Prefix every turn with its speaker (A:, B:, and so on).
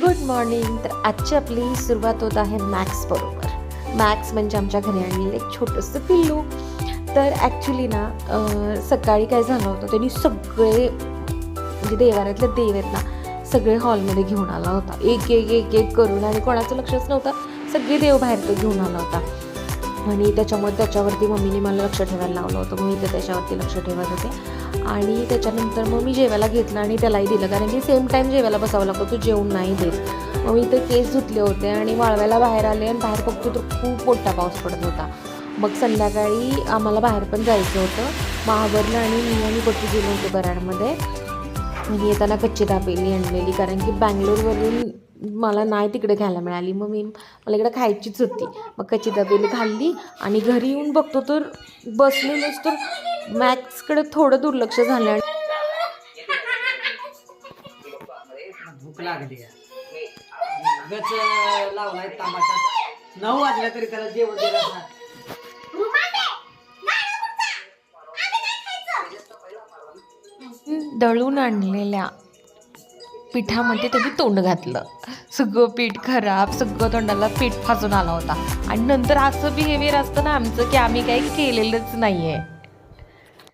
A: Good morning तर आजची आपली सुरुवात होत आहे मॅक्स बरोबर. मॅक्स म्हणजे आमच्या घरी आणलेलं एक छोटंसं पिल्लू. तर ॲक्च्युली ना सकाळी काय झालं होतं त्यांनी सगळे म्हणजे देवाऱ्यातले देव आहेत ना सगळे हॉलमध्ये घेऊन आला होता. एक एक एक एक करून आणि कोणाचं लक्षच नव्हतं. सगळे देव बाहेर तो घेऊन आला होता. आणि त्याच्यामुळे त्याच्यावरती मम्मीने मला लक्ष ठेवायला लावलं होतं. मग मी तर त्याच्यावरती लक्ष ठेवत होते. आणि त्याच्यानंतर मग मी जेवायला घेतलं आणि त्यालाही दिलं. कारण की सेम टाईम जेवायला बसावं लागतो तू जेवण नाही देत. मग मी ते केस धुतले होते आणि वाळवायला बाहेर आले आणि बाहेर बघतो तर खूप मोठा पाऊस पडत होता. मग संध्याकाळी आम्हाला बाहेर पण जायचं होतं. मग आणि मी आणि पट्टी गेलो होतो कराडमध्ये आणि येताना कच्ची दाबेली आणलेली कारण की बँगलोरवरून मला नाही तिकडे खायला मिळाली. मग मी मला इकडे खायचीच होती. मग कच्ची दाबेली खाल्ली आणि घरी येऊन बघतो तर बसलेलोच तर मॅथ्सकडे थोडं दुर्लक्ष झालं आणि
B: भूक लागली आहे. गच लावलाय तांबाचा नऊ वाजल्या तरी त्याला जेवण दिलं असणार.
A: दळून आणलेल्या. पिठामध्ये त्यांनी तोंड घातलं. सगळं पीठ खराब सगळं तोंडाला पीठ फासून आला होता. आणि नंतर असं बिहेवियर असतं ना आमचं की आम्ही काही केलेलंच नाही आहे